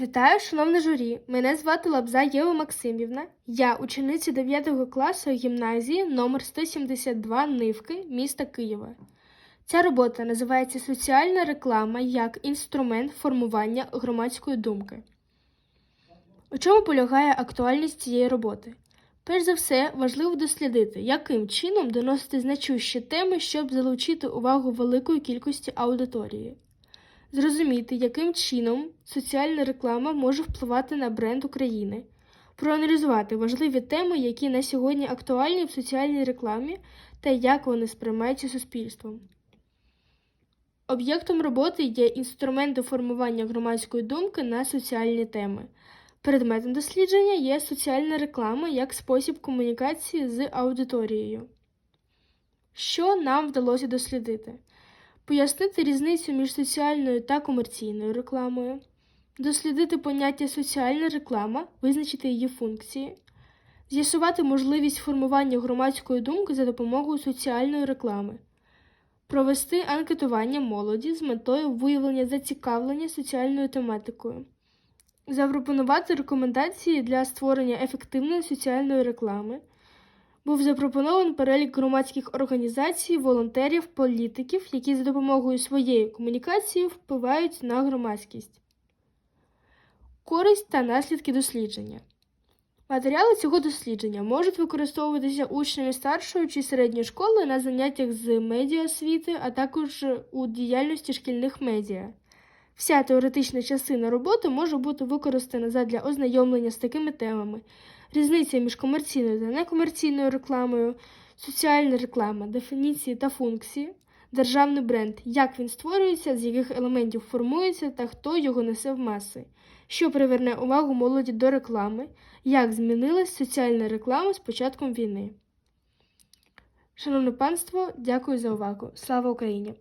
Вітаю, шановне журі! Мене звати Лабза Єва Максимівна. Я учениця 9 класу гімназії номер 172 Нивки міста Києва. Ця робота називається Соціальна реклама як інструмент формування громадської думки. У чому полягає актуальність цієї роботи? Перш за все, важливо дослідити, яким чином доносити значущі теми, щоб залучити увагу великої кількості аудиторії. Зрозуміти, яким чином соціальна реклама може впливати на бренд України, проаналізувати важливі теми, які на сьогодні актуальні в соціальній рекламі та як вони сприймаються суспільством. Об'єктом роботи є інструменти формування громадської думки на соціальні теми. Предметом дослідження є соціальна реклама як спосіб комунікації з аудиторією. Що нам вдалося дослідити? Пояснити різницю між соціальною та комерційною рекламою, дослідити поняття соціальна реклама, визначити її функції, з'ясувати можливість формування громадської думки за допомогою соціальної реклами, провести анкетування молоді з метою виявлення зацікавлення соціальною тематикою, запропонувати рекомендації для створення ефективної соціальної реклами. Був запропонований перелік громадських організацій, волонтерів, політиків, які за допомогою своєї комунікації впливають на громадськість. Користь та наслідки дослідження. Матеріали цього дослідження можуть використовуватися учнями старшої чи середньої школи на заняттях з медіаосвіти, а також у діяльності шкільних медіа. Вся теоретична частина роботи може бути використана задля ознайомлення з такими темами, різниця між комерційною та некомерційною рекламою, соціальна реклама, дефініції та функції, державний бренд, як він створюється, з яких елементів формується та хто його несе в маси, що приверне увагу молоді до реклами, як змінилась соціальна реклама з початком війни. Шановне панство, дякую за увагу. Слава Україні!